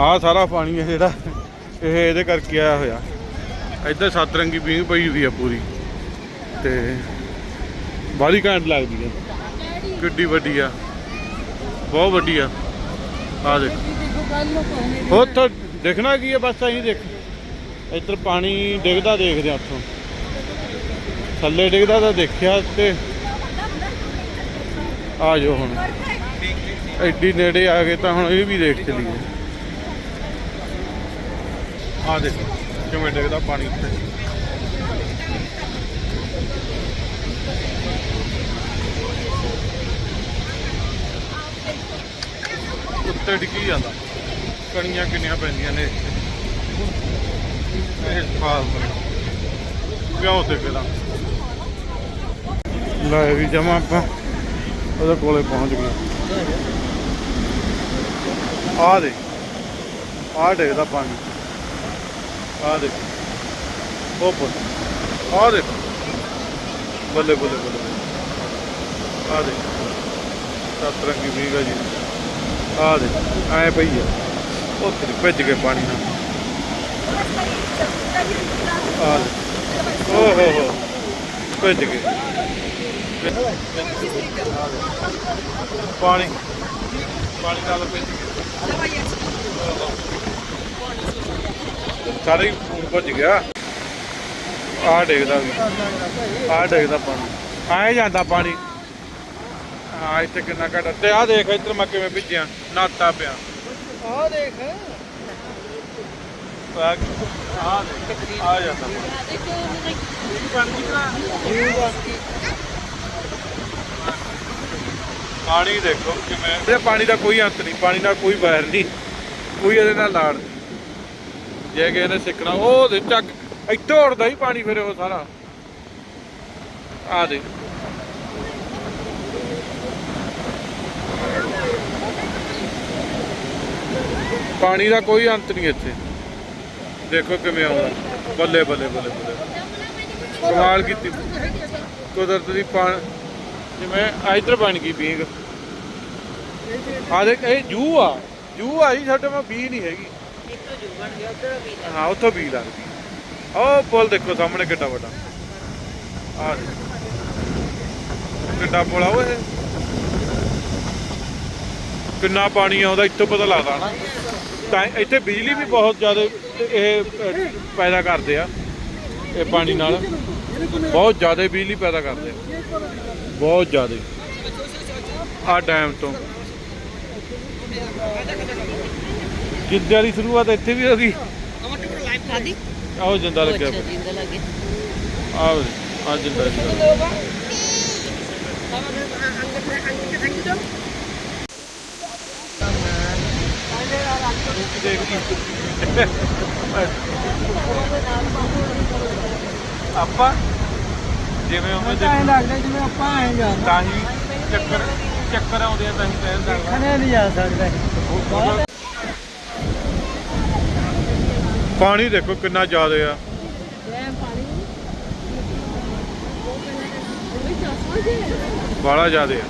ਆਹ ਸਾਰਾ ਪਾਣੀ ਹੈ ਜਿਹੜਾ, ਇਹ ਇਹਦੇ ਕਰਕੇ ਆਇਆ ਹੋਇਆ। ਇੱਧਰ ਸਤਰੰਗੀ ਪੀਂਘ ਪਈ ਹੋਈ ਆ ਪੂਰੀ। ਤੇ ਬਾਹਲੀ ਘੈਂਟ ਲੱਗਦੀ ਹੈ ਕਿੱਡੀ ਵੱਡੀ ਆ। ਬਹੁਤ ਵੱਡੀ ਆ। ਆ ਦੇਖ। ਉੱਥੋਂ ਦਿਖਣਾ ਕੀ ਹੈ ਬਸ ਅਸੀਂ ਦੇਖ। ਇੱਧਰ ਪਾਣੀ ਡਿੱਗਦਾ ਦੇਖਦੇ ਆ ਉੱਥੋਂ। ਥੱਲੇ ਡਿੱਗਦਾ ਤਾਂ ਦੇਖਿਆ ਤੇ ਆ ਜਾਓ ਹੁਣ। ਐਡੀ ਨੇੜੇ ਆ ਗਏ ਤਾਂ ਹੁਣ ਇਹ ਵੀ ਦੇਖ ਚਲੀਏ। ਆ ਦੇਖੋ, ਕਿਵੇਂ ਡਿੱਗਦਾ ਪਾਣੀ ਉੱਤੇ। ਉੱਤੇ ਡਿੱਗੀ ਜਾਂਦਾ। ਕਣੀਆਂ ਕਿੰਨੀਆਂ ਪੈਂਦੀਆਂ ਨੇ। ਇੱਥੇ ਇਹ ਫਾਲ ਕਿਉਂ ਤੇ ਪਹਿਲਾਂ। ਲੈ ਵੀ ਜਮਾ ਆਪਾਂ ਉਹਦੇ ਕੋਲੇ ਪਹੁੰਚ ਗਏ। ਆ ਦੇ ਆ ਡਿੱਗਦਾ ਪਾਣੀ। ਆ ਦੇ ਉਹ ਪੁੱਤ। ਆ ਦੇ ਬੱਲੇ ਬੱਲੇ ਬੱਲੇ ਆ ਦੇ ਸਤਰੰਗੀ ਵੀਗਾ ਜੀ। ਆ ਦੇ ਐ ਪਈ ਆ। ਉਹ ਤੇਰੀ ਭਿੱਜ ਕੇ ਪਾਣੀ ਨਾਲ। ਆ ਓ ਹੋ ਹੋ। ਭਿੱਜ ਗਏ ਪਾਣੀ। ਪਾਣੀ ਨਾਲ ਭਿੱਜ ਗਏ ਸਾਰੇ ਹੀ ਫੋਨ ਭੱਜ ਗਿਆ। ਆ ਡੇਗਦਾ ਵੀ। ਆ ਡੇਗਦਾ ਪਾਣੀ। ਆਏ ਜਾਂਦਾ ਪਾਣੀ। ਆ ਇੱਥੇ ਕਿੰਨਾ ਘਟ। ਤੇ ਆ ਦੇਖ ਇੱਧਰ ਮੈਂ ਕਿਵੇਂ ਭਿੱਜਿਆ। ਨਾਤਾ ਪਿਆ। ਆ ਦੇਖ। ਆ ਆ ਦੇਖ। ਆ ਜਾਂਦਾ ਪਾਣੀ। ਦੇਖੋ ਕਿਵੇਂ। ਇਹ ਪਾਣੀ ਦਾ ਕੋਈ ਅੰਤ ਨਹੀਂ। ਪਾਣੀ ਦਾ ਕੋਈ ਵੈਰ ਨਹੀਂ। ਕੋਈ ਇਹਦੇ ਨਾਲ ਲਾੜ ਜੇ ਕਿਸੇ ਨੇ ਸਿੱਖਣਾ, ਉਹ ਦੇ ਚੱਕ, ਇੱਥੋਂ ਉੜਦਾ ਹੀ ਪਾਣੀ ਫਿਰ ਉਹ ਸਾਰਾ। ਆ ਦੇ। ਪਾਣੀ ਦਾ ਕੋਈ ਅੰਤ ਨਹੀਂ ਇੱਥੇ। ਦੇਖੋ ਕਿਵੇਂ ਆਉਂਦਾ। ਬੱਲੇ ਬੱਲੇ ਬੱਲੇ ਬੱਲੇ। ਕਮਾਲ ਕੀਤੀ। ਕੁਦਰਤ ਦੀ ਪਾਣ ਜਿਵੇਂ ਇਧਰ ਬਣ ਗਈ ਪੀਂਗ ਆ ਦੇਖ, ਇਹ ਜੂ ਆ। ਜੂ ਆ ਜੀ, ਸਾਡੇ ਮੈਂ ਬੀ ਨਹੀਂ ਹੈਗੀ। ਹਾਂ ਉੱਥੋਂ ਬੀ ਲੱਗਦੀ। ਉਹ ਪੁਲ ਦੇਖੋ ਸਾਹਮਣੇ ਕਿੱਡਾ ਵੱਡਾ। ਆ ਕਿੱਡਾ ਪੁਲ ਆ ਓਏ। ਕਿੰਨਾ ਪਾਣੀ ਆਉਂਦਾ ਇੱਥੋਂ ਪਤਾ ਲੱਗਦਾ ਨਾ। ਤਾਂ ਇੱਥੇ ਬਿਜਲੀ ਵੀ ਬਹੁਤ ਜ਼ਿਆਦਾ ਇਹ ਅਹ, ਪੈਦਾ ਕਰਦੇ ਆ ਇਹ ਪਾਣੀ ਨਾਲ। ਬਹੁਤ ਜ਼ਿਆਦਾ ਬਿਜਲੀ ਪੈਦਾ ਕਰਦੇ ਆ। ਬਹੁਤ ਜ਼ਿਆਦਾ। ਆ ਡੈਮ ਤੋਂ। ਜਿੱਦੇ ਵਾਲੀ ਸ਼ੁਰੂਆਤ ਇੱਥੇ ਵੀ ਹੋ ਗਈ। ਖਾਦੀ ਆਹ ਜਿੰਦਾ ਲੱਗਿਆ ਅੱਛਾ ਜਿੰਦਾ ਲੱਗੇ। ਆਹ ਆ ਜਿੰਦਾ ਜਿੰਦਾ ਆਪਾਂ ਜਿਵੇਂ ਦੇ ਐਂ ਲੱਗਦਾ ਜਿਵੇਂ ਆਪਾਂ ਐਂ ਜਾਂਦੇ ਤਾਂ ਹੀ ਚੱਕਰ ਚੱਕਰ ਆਉਂਦੇ ਆ ਤਾਂ ਹੀ ਕਹਿੰਦਾ ਖਣੇ ਨਹੀਂ ਜਾ ਸਕਦਾ। ਪਾਣੀ ਦੇਖੋ ਕਿੰਨਾ ਜ਼ਿਆਦਾ ਆ। ਬਾਲਾ ਜ਼ਿਆਦਾ ਆ।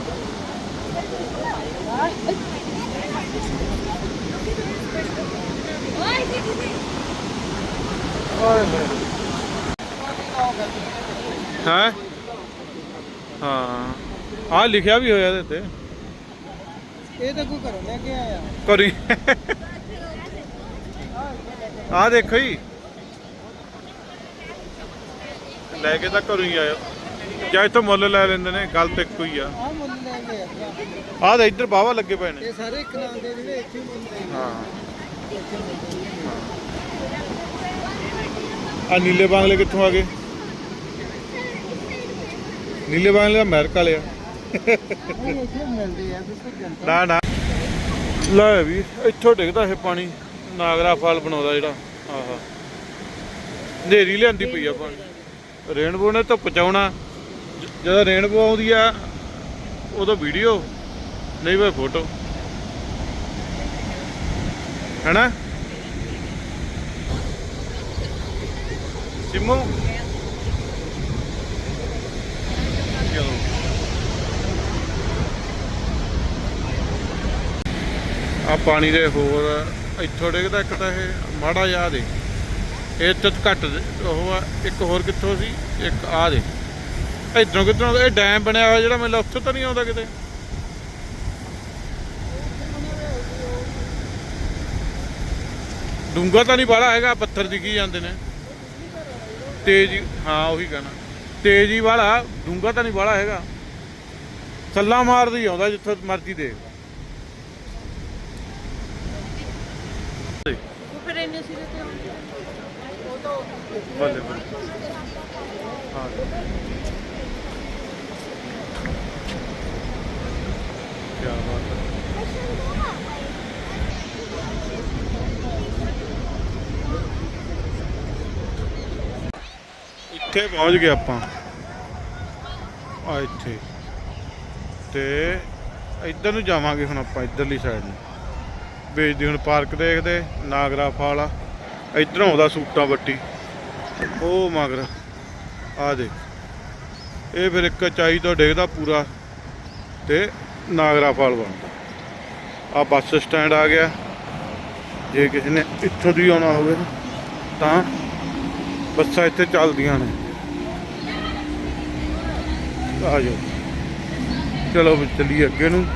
ਹਾਂ? ਹਾਂ। ਆ ਲਿਖਿਆ ਵੀ ਹੋਇਆ ਇਹਦੇ ਤੇ। ਇਹ ਤਾਂ ਕੋਈ ਘਰੋਂ ਲੈ ਕੇ ਆਇਆ। ਕਰੀ ਆ ਦੇਖੋ ਜੀ। ਲੈ ਕੇ ਤਾਂ ਘਰੋਂ ਹੀ ਆਇਆ ਜਾਂ ਇੱਥੋਂ ਮੁੱਲ ਲੈ ਲੈਂਦੇ ਨੇ ਗੱਲ ਤੇ ਇੱਕੋ ਹੀ ਆ। ਆ ਮੁੱਲ ਲੈ ਕੇ ਆਇਆ ਆਹ ਤਾਂ ਇੱਧਰ ਬਾਵਾ ਲੱਗੇ ਪਏ ਨੇ। ਇਹ ਸਾਰੇ ਇੱਕ ਨਾਲ ਦੇ ਜਿਹੜੇ ਇੱਥੇ ਮੁੱਲ ਲੈ ਹਾਂ। ਆ ਨੀਲੇ ਬਾਂਗਲੇ ਕਿੱਥੋਂ ਆ ਗਏ? ਨੀਲੇ ਬਾਂਗਲੇ ਦਾ ਅਮਰੀਕਾ ਵਾਲੇ ਆ। ਨਹੀਂ ਇੱਥੇ ਮਿਲਦੇ ਆ ਤੁਸੀਂ ਜਨਤਾ ਨਾ ਨਾ। ਲੈ ਵੀ ਇੱਥੋਂ ਡਿੱਗਦਾ ਇਹ ਪਾਣੀ। ਨਾਗਰਾ ਫਲ ਬਣਾਉਂਦਾ ਜਿਹੜਾ, ਆਹਾ। ਹਨੇਰੀ ਲਿਆਂਦੀ ਪਈ ਆ ਪਾਣੀ ਰੇਨਬੋ ਨੇ ਧੁੱਪ ਚਾਉਣਾ ਜਦੋਂ ਰੇਨਬੋ ਆਉਂਦੀ ਆ, ਉਦੋਂ ਵੀਡੀਓ, ਨਹੀਂ ਵੇ ਫੋਟੋ। ਹੈਨਾ? ਸਿਮੂ? ਚਲੋ। ਆ ਪਾਣੀ ਦੇ ਹੋਰ ਇੱਥੋਂ ਡਿੱਗਦਾ, ਇੱਕ ਤਾਂ ਇਹ ਮਾੜਾ ਜਿਹਾ ਦੇ। ਇਹ ਤੋਂ ਘੱਟ ਉਹ ਆ, ਇੱਕ ਹੋਰ ਕਿੱਥੋਂ ਸੀ? ਇੱਕ ਆ ਦੇ। ਇਧਰੋਂ ਕਿੱਧਰੋਂ, ਇਹ ਡੈਮ ਬਣਿਆ ਹੋਇਆ ਜਿਹੜਾ ਮੈਨੂੰ ਉੱਥੋਂ ਤਾਂ ਨਹੀਂ ਆਉਂਦਾ ਕਿਤੇ। ਡੂੰਗਾ ਤਾਂ ਨਹੀਂ ਬਾਹਲਾ ਹੈਗਾ, ਪੱਥਰ ਦਿਖੀ ਜਾਂਦੇ ਨੇ। ਤੇਜ਼ ਹਾਂ ਉਹੀ ਕਹਿਣਾ। ਤੇਜ਼ੀ ਵਾਲਾ ਡੂੰਗਾ ਤਾਂ ਨਹੀਂ ਬਾਹਲਾ ਹੈਗਾ। ਸੱਲਾ ਮਾਰਦਾ ਆਉਂਦਾ ਜਿੱਥੋਂ ਮਰਜ਼ੀ ਦੇ ਉਹ ਫਿਰ ਇੰਨੇ ਸਿਰੇ ਤੇ ਉਹ ਤਾਂ ਬੱਲੇ ਬੱਲੇ ਹਾਂ ਕੀ ਬਾਤ ਹੈ ਇੱਥੇ ਪਹੁੰਚ ਗਏ ਆਪਾਂ। ਆ ਇੱਥੇ। ਤੇ ਇੱਧਰ ਨੂੰ ਜਾਵਾਂਗੇ ਹੁਣ ਆਪਾਂ, ਇੱਧਰਲੀ ਸਾਈਡ ਨੂੰ। ਵੇਚਦੀ ਹੁਣ ਪਾਰਕ ਦੇਖਦੇ, ਨਾਗਰਾ ਫਾਲ। ਆ ਇੱਧਰੋਂ ਆਉਂਦਾ ਸੂਟਾਂ ਵੱਟੀ ਉਹ ਮਗਰ, ਆ ਦੇ। ਇਹ ਫਿਰ ਇੱਕ ਚਾਈ ਤੋਂ ਡਿੱਗਦਾ ਪੂਰਾ ਤੇ ਨਾਗਰਾ ਫਾਲ ਬਣਦਾ। ਆ ਬੱਸ ਸਟੈਂਡ ਆ ਗਿਆ। ਜੇ ਕਿਸੇ ਨੇ ਇੱਥੋਂ ਦੀ ਆਉਣਾ ਹੋਵੇ ਤਾਂ ਬੱਸਾਂ ਇੱਥੇ ਚੱਲਦੀਆਂ ਨੇ। ਆ ਜਾਓ। ਚਲੋ ਚੱਲੀਏ ਅੱਗੇ ਨੂੰ।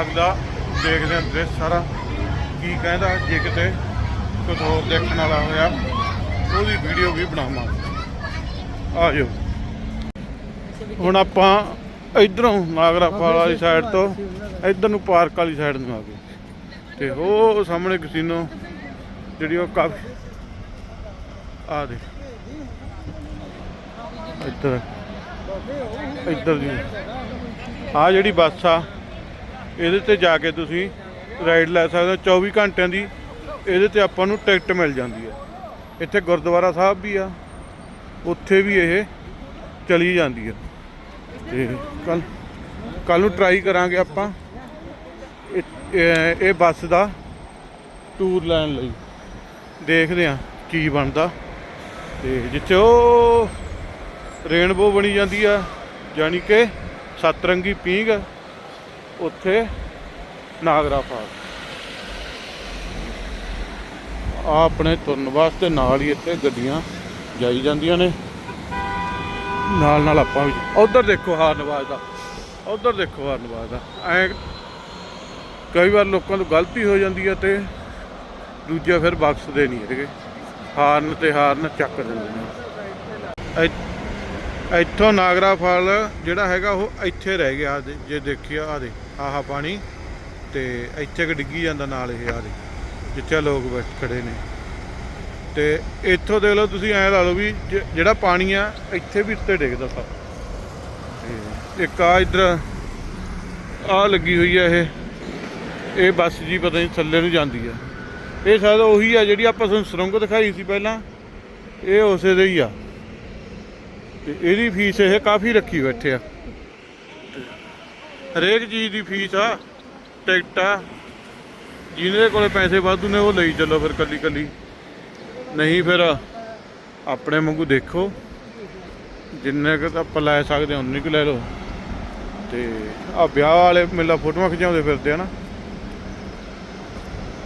ਅਗਲਾ ਦੇਖਦੇ ਹਾਂ ਦ੍ਰਿਸ਼ ਸਾਰਾ। ਕੀ ਕਹਿੰਦਾ ਜੇ ਕਿਤੇ ਕੁਝ ਹੋਰ ਦੇਖਣ ਵਾਲਾ ਹੋਇਆ, ਉਹਦੀ ਵੀਡੀਓ ਵੀ ਬਣਾਵਾਂਗੇ ਆ ਜਾਓ। ਹੁਣ ਆਪਾਂ ਇਧਰੋਂ ਨਾਗਰਾਪਾਲ ਵਾਲੀ ਸਾਈਡ ਤੋਂ ਇਧਰ ਨੂੰ ਪਾਰਕ ਵਾਲੀ ਸਾਈਡ ਨੂੰ ਆ ਗਏ। ਤੇ ਉਹ ਸਾਹਮਣੇ ਕਸੀਨੋ ਜਿਹੜੀ ਉਹ ਕਾਫੀ ਆ ਦੇ ਇੱਧਰ। ਇੱਧਰ ਦੀ ਆ ਜਿਹੜੀ ਬੱਸ ਆ, ਇਹਦੇ ਤੇ ਜਾ ਕੇ ਤੁਸੀਂ ਰਾਈਡ ਲੈ ਸਕਦੇ ਹੋ 24 ਘੰਟਿਆਂ ਦੀ ਇਹਦੇ ਤੇ ਆਪਾਂ ਨੂੰ ਟਿਕਟ ਮਿਲ ਜਾਂਦੀ ਹੈ। ਇੱਥੇ ਗੁਰਦੁਆਰਾ ਸਾਹਿਬ ਵੀ ਆ, ਉੱਥੇ ਵੀ ਇਹ ਚਲੀ ਜਾਂਦੀ ਹੈ। ਤੇ ਕੱਲ ਕੱਲ ਨੂੰ ਟਰਾਈ ਕਰਾਂਗੇ ਆਪਾਂ ਇਹ- ਬੱਸ ਦਾ ਟੂਰ ਲੈਣ ਲਈ। ਦੇਖਦੇ ਹਾਂ ਕੀ ਬਣਦਾ। ਤੇ ਜਿੱਥੇ ਉਹ ਰੇਨਬੋ ਬਣੀ ਜਾਂਦੀ ਆ ਯਾਨੀ ਕਿ ਸਤਰੰਗੀ ਪੀਂਘ, ਉੱਥੇ ਨਾਗਰਾ ਫਾਲ ਆ ਆਪਣੇ ਤੁਰਨ ਵਾਸਤੇ ਨਾਲ ਹੀ ਇੱਥੇ ਗੱਡੀਆਂ ਜਾਈ ਜਾਂਦੀਆਂ ਨੇ। ਨਾਲ ਨਾਲ ਆਪਾਂ ਵੀ ਉਧਰ ਦੇਖੋ ਹਾਰਨ ਦਾ। ਉਧਰ ਦੇਖੋ ਹਾਰਨ ਦਾ। ਐ ਕਈ ਵਾਰ ਲੋਕਾਂ ਤੋਂ ਗਲਤੀ ਹੋ ਜਾਂਦੀ ਹੈ ਤੇ ਦੂਜਾ ਫਿਰ ਬਖਸ਼ਦੇ ਨਹੀਂ ਹੈਗੇ। ਹਾਰਨ ਤੇ ਹਾਰਨ ਚੱਕ ਦਿੰਦੇ ਨੇ। ਇੱਥੋਂ ਨਾਗਰਾ ਫਲ ਜਿਹੜਾ ਹੈਗਾ ਉਹ ਇੱਥੇ ਰਹਿ ਗਿਆ। ਆਹ ਜੇ ਦੇਖਿਆ ਆ ਦੇ ਆਹ ਪਾਣੀ। ਤੇ ਇੱਥੇ ਕਿ ਡਿੱਗੀ ਜਾਂਦਾ ਨਾਲ ਇਹ ਆ ਦੇ ਜਿੱਥੇ ਲੋਕ ਬੈਠ ਖੜੇ ਨੇ। ਤੇ ਇੱਥੋਂ ਦੇਖ ਲਓ ਤੁਸੀਂ, ਐਂ ਲਾ ਲਓ ਵੀ ਜਿਹੜਾ ਪਾਣੀ ਆ, ਇੱਥੇ ਵੀ ਉੱਤੇ ਡਿੱਗਦਾ ਸਭ। ਇੱਕ ਆ ਇੱਧਰ, ਆ ਲੱਗੀ ਹੋਈ ਆ ਇਹ। ਇਹ ਬੱਸ ਜੀ ਪਤਾ ਨਹੀਂ ਥੱਲੇ ਨੂੰ ਜਾਂਦੀ ਆ। ਇਹ ਸ਼ਾਇਦ ਉਹੀ ਆ ਜਿਹੜੀ ਆਪਾਂ ਤੁਹਾਨੂੰ ਸੁਰੰਗ ਦਿਖਾਈ ਸੀ ਪਹਿਲਾਂ, ਇਹ ਉਸੇ ਦੇ ਹੀ ਆ। ਤੇ ਇਹਦੀ ਫੀਸ ਇਹ ਕਾਫੀ ਰੱਖੀ ਬੈਠੇ ਆ। ਹਰੇਕ ਚੀਜ਼ ਦੀ ਫੀਸ ਆ। ਟਿਕਟ ਆ। ਜਿਹਦੇ ਕੋਲੇ ਪੈਸੇ ਵਾਧੂ ਨੇ ਉਹ ਲਈ ਚੱਲੋ ਫਿਰ ਕੱਲੀ ਕੱਲੀ। ਨਹੀਂ ਫਿਰ ਆਪਣੇ ਵਾਂਗੂ ਦੇਖੋ। ਜਿੰਨੇ ਕੁ ਆਪਾਂ ਲੈ ਸਕਦੇ ਹਾਂ, ਉਨੇ ਕੁ ਲੈ ਲਓ। ਤੇ ਆ ਵਿਆਹ ਵਾਲੇ ਮੇਲਾ ਫੋਟੋਆਂ ਖਿਚਾਉਂਦੇ ਫਿਰਦੇ ਆ ਨਾ।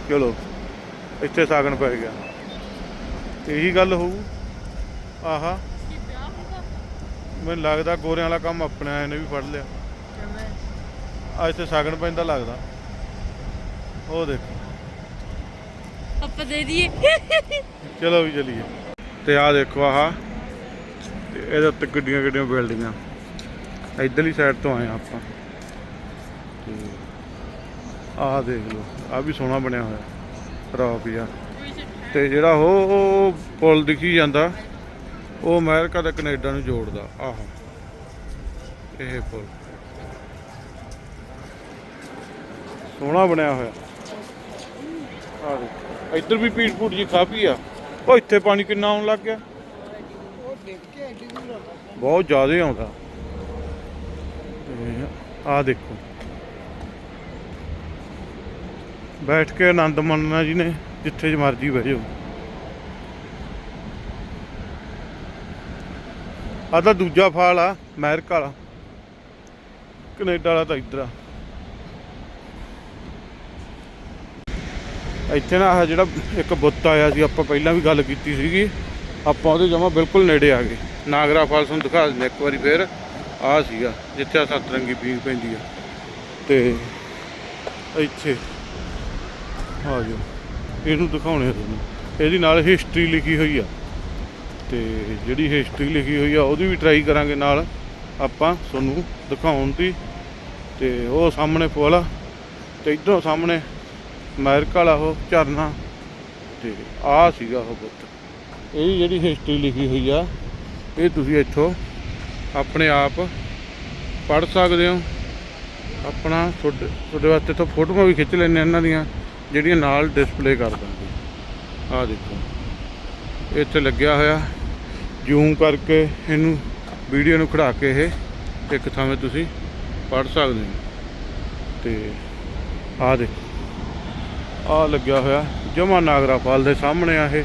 ਚਲੋ, ਇੱਥੇ ਸਾਗਣ ਪੈ ਗਿਆ। ਇਹੀ ਗੱਲ ਹੋਊ। ਆਹਾ। ਮੈਨੂੰ ਲੱਗਦਾ ਗੋਰਿਆਂ ਵਾਲਾ ਕੰਮ ਆਪਣੇ ਆਏ ਨੇ ਵੀ ਫੜ ਲਿਆ। ਆ ਇੱਥੇ ਸਾਗਣ ਪੈਂਦਾ ਲੱਗਦਾ। ਉਹ ਦੇਖੋ। ਆਪਾਂ ਦੇ ਦਈਏ। ਚਲੋ ਵੀ ਚਲੀਏ। ਤੇ ਆਹ ਦੇਖੋ ਆਹ। ਇਹਦੇ ਉੱਤੇ ਗੱਡੀਆਂ ਗੱਡੀਆਂ ਬਿਲਡਿੰਗਾਂ। ਇਧਰਲੀ ਸਾਈਡ ਤੋਂ ਆਏ ਆਪਾਂ। ਤੇ ਆਹ ਦੇਖ ਲਓ। ਆਹ ਵੀ ਸੋਹਣਾ ਬਣਿਆ ਹੋਇਆ। ਰੌਕ ਜਿਹਾ ਤੇ ਜਿਹੜਾ ਉਹ ਉਹ ਪੁਲ ਦਿਖੀ ਜਾਂਦਾ ਉਹ ਅਮਰੀਕਾ ਤੇ ਕੈਨੇਡਾ ਨੂੰ ਜੋੜਦਾ। ਆਹੋ। ਇਹ ਪੁਲ। ਸੋਹਣਾ ਬਣਿਆ ਹੋਇਆ। ਆਹ ਦੇਖੋ। ਇੱਧਰ ਵੀ ਪੀੜ ਪੂੜ ਜੀ ਕਾਫੀ ਆ। ਉਹ ਇੱਥੇ ਪਾਣੀ ਕਿੰਨਾ ਆਉਣ ਲੱਗ ਗਿਆ? ਬਹੁਤ ਜ਼ਿਆਦਾ ਆਉਂਦਾ। ਆ ਦੇਖੋ। ਬੈਠ ਕੇ ਆਨੰਦ ਮਾਣਨਾ ਜੀ ਨੇ, ਜਿੱਥੇ ਮਰਜ਼ੀ ਬਹਿ ਜਾਓ। ਆ ਤਾਂ ਦੂਜਾ ਫਾਲ ਆ, ਅਮਰੀਕਾ ਵਾਲਾ। ਕੈਨੇਡਾ ਵਾਲਾ ਤਾਂ ਇੱਧਰ ਆ। ਇੱਥੇ ਨਾ ਆਹ ਜਿਹੜਾ ਇੱਕ ਬੁੱਤ ਆਇਆ ਸੀ, ਆਪਾਂ ਪਹਿਲਾਂ ਵੀ ਗੱਲ ਕੀਤੀ ਸੀਗੀ। ਆਪਾਂ ਉਹਦੇ ਜਮਾ ਬਿਲਕੁਲ ਨੇੜੇ ਆ ਗਏ। ਨਾਗਰਾ ਫਾਲਸ ਨੂੰ ਦਿਖਾ ਦਿੰਦੇ ਇੱਕ ਵਾਰੀ ਫੇਰ। ਆਹ ਸੀਗਾ, ਜਿੱਥੇ ਆਹ ਸਤਰੰਗੀ ਪੀਂਗ ਪੈਂਦੀ ਆ। ਤੇ ਇੱਥੇ, ਆ ਜਾਓ। ਇਹਨੂੰ ਦਿਖਾਉਣੇ ਆ ਤੁਹਾਨੂੰ। ਇਹਦੀ ਨਾਲ ਹਿਸਟਰੀ ਲਿਖੀ ਹੋਈ ਆ। ਤੇ ਜਿਹੜੀ ਹਿਸਟਰੀ ਲਿਖੀ ਹੋਈ ਆ, ਉਹਦੀ ਵੀ ਟਰਾਈ ਕਰਾਂਗੇ ਨਾਲ। ਆਪਾਂ ਤੁਹਾਨੂੰ ਦਿਖਾਉਣ ਦੀ। ਤੇ ਉਹ ਸਾਹਮਣੇ ਪੁਲ ਆ ਤੇ ਇਧਰੋਂ ਸਾਹਮਣੇ ਅਮਰੀਕਾ ਵਾਲਾ ਉਹ ਝਰਨਾ ਤੇ ਆ ਸੀਗਾ ਉਹ ਬੁੱਤ ਇਹ ਜਿਹੜੀ ਹਿਸਟਰੀ ਲਿਖੀ ਹੋਈ ਆ। ਇਹ ਤੁਸੀਂ ਇੱਥੋਂ ਆਪਣੇ ਆਪ ਪੜ੍ਹ ਸਕਦੇ ਹੋ। ਆਪਣਾ ਤੁਹਾਡੇ ਵਾਸਤੇ ਤੋਂ ਫੋਟੋਆਂ ਵੀ ਖਿੱਚ ਲੈਣੇ ਇਹਨਾਂ ਦੀਆਂ ਜਿਹੜੀਆਂ ਨਾਲ ਡਿਸਪਲੇ ਕਰ ਦਾਂਗੇ ਆਹ ਦੇਖੋ ਇੱਥੇ ਲੱਗਿਆ ਹੋਇਆ। ਜ਼ੂਮ ਕਰਕੇ ਇਹਨੂੰ ਵੀਡੀਓ ਨੂੰ ਖੜਾ ਕੇ ਇਹ ਇੱਕ ਥਾਵੇਂ ਤੁਸੀਂ ਪੜ੍ਹ ਸਕਦੇ ਹੋ। ਤੇ ਆਹ ਦੇਖੋ ਆਹ ਲੱਗਿਆ ਹੋਇਆ। ਜਮਾ ਨਾਗਰਾ ਫਾਲ ਦੇ ਸਾਹਮਣੇ ਆ ਇਹ।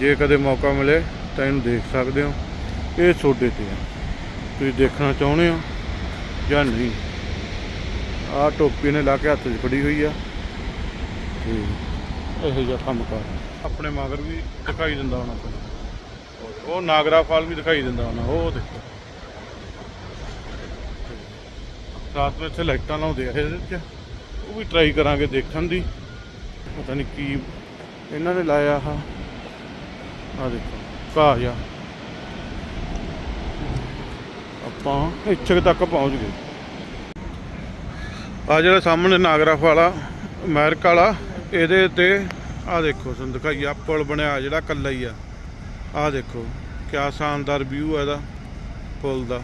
ਜੇ ਕਦੇ ਮੌਕਾ ਮਿਲੇ ਤਾਂ ਇਹਨੂੰ ਦੇਖ ਸਕਦੇ ਹੋ। ਇਹ ਤੁਹਾਡੇ ਤੇ ਆ। ਤੁਸੀਂ ਦੇਖਣਾ ਚਾਹੁੰਦੇ ਹੋ ਜਾਂ ਨਹੀਂ? ਆਹ ਟੋਪੀ ਨੇ ਲਾ ਕੇ ਹੱਥ 'ਚ ਫੜੀ ਹੋਈ ਆ। ਤੇ ਇਹੋ ਜਿਹਾ ਕੰਮ ਕਰ। ਆਪਣੇ ਮਗਰ ਵੀ ਦਿਖਾਈ ਦਿੰਦਾ ਹੋਣਾ ਤੁਹਾਨੂੰ ਉਹ ਨਾਗਰਾ ਫਾਲ ਵੀ ਦਿਖਾਈ ਦਿੰਦਾ ਹੋਣਾ, ਉਹ ਦੇਖੋ। ਰਾਤ ਨੂੰ ਇੱਥੇ ਲਾਈਟਾਂ ਲਾਉਂਦੇ ਆ ਇਹਦੇ 'ਚ ਉਹ ਵੀ ਟਰਾਈ ਕਰਾਂਗੇ ਦੇਖਣ ਦੀ। ਪਤਾ ਨਹੀਂ ਕੀ ਇਹਨਾਂ ਨੇ ਲਾਇਆ ਆ ਆ ਦੇਖੋ, ਘਾਹ ਜਿਹਾ। ਆਪਾਂ ਇੱਥੇ ਤੱਕ ਪਹੁੰਚ ਗਏ। ਆ ਜਿਹੜਾ ਸਾਹਮਣੇ ਨਾਗਰਾ ਵਾਲਾ, ਅਮਰੀਕਾ ਵਾਲਾ, ਇਹਦੇ ਤੇ ਆ ਦੇਖੋ, ਤੁਹਾਨੂੰ ਪੁਲ ਬਣਿਆ, ਜਿਹੜਾ ਕੱਲਾ ਹੀ ਆ। ਆ ਦੇਖੋ, ਕਿਆ ਸ਼ਾਨਦਾਰ ਵਿਊ ਆ ਇਹਦਾ, ਪੁਲ ਦਾ।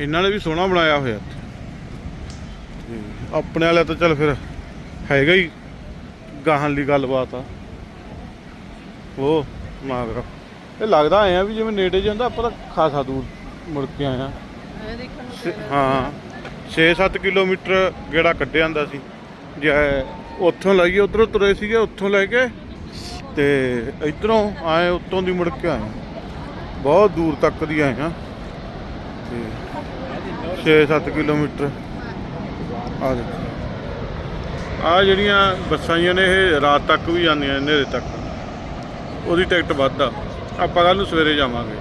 ਇਹਨਾਂ ਨੇ ਵੀ ਸੋਹਣਾ ਬਣਾਇਆ ਹੋਇਆ ਆਪਣੇ ਵਾਲਾ ਤਾਂ ਚੱਲ ਫਿਰ ਹੈਗਾ ਹੀ ਗਾਹਾਂ ਦੀ ਗੱਲਬਾਤ ਆ। ਉਹ ਮਾਗਰਾ ਇਹ ਲੱਗਦਾ ਐ ਆ ਵੀ ਜਿਵੇਂ ਨੇੜੇ ਜਾਂਦਾ ਆਪਾਂ ਤਾਂ ਖਾਸਾ ਦੂਰ ਮੁੜ ਕੇ ਆਏ ਆ। ਹਾਂ 6-7 ਕਿਲੋਮੀਟਰ ਗੇੜਾ ਕੱਢਿਆ ਜਾਂਦਾ ਸੀ। ਜੇ ਉੱਥੋਂ ਲਾਈਏ ਉਧਰੋਂ ਤੁਰੇ ਸੀਗੇ ਉੱਥੋਂ ਲੈ ਕੇ ਤੇ ਇਧਰੋਂ ਆਏ ਉੱਤੋਂ ਦੀ ਮੁੜ ਕੇ ਆਏ। ਹਾਂ। ਬਹੁਤ ਦੂਰ ਤੱਕ ਦੀ ਆਏ ਆ। ਤੇ 6-7 ਕਿਲੋਮੀਟਰ। ਆ ਦੇਖੋ। ਆ ਜਿਹੜੀਆਂ ਬੱਸਾਂ ਜੀਆਂ ਨੇ, ਇਹ ਰਾਤ ਤੱਕ ਵੀ ਜਾਂਦੀਆਂ ਹਨੇਰੇ ਤੱਕ। ਉਹਦੀ ਟਿਕਟ ਵੱਧ ਆ। ਆਪਾਂ ਕੱਲ ਨੂੰ ਸਵੇਰੇ ਜਾਵਾਂਗੇ।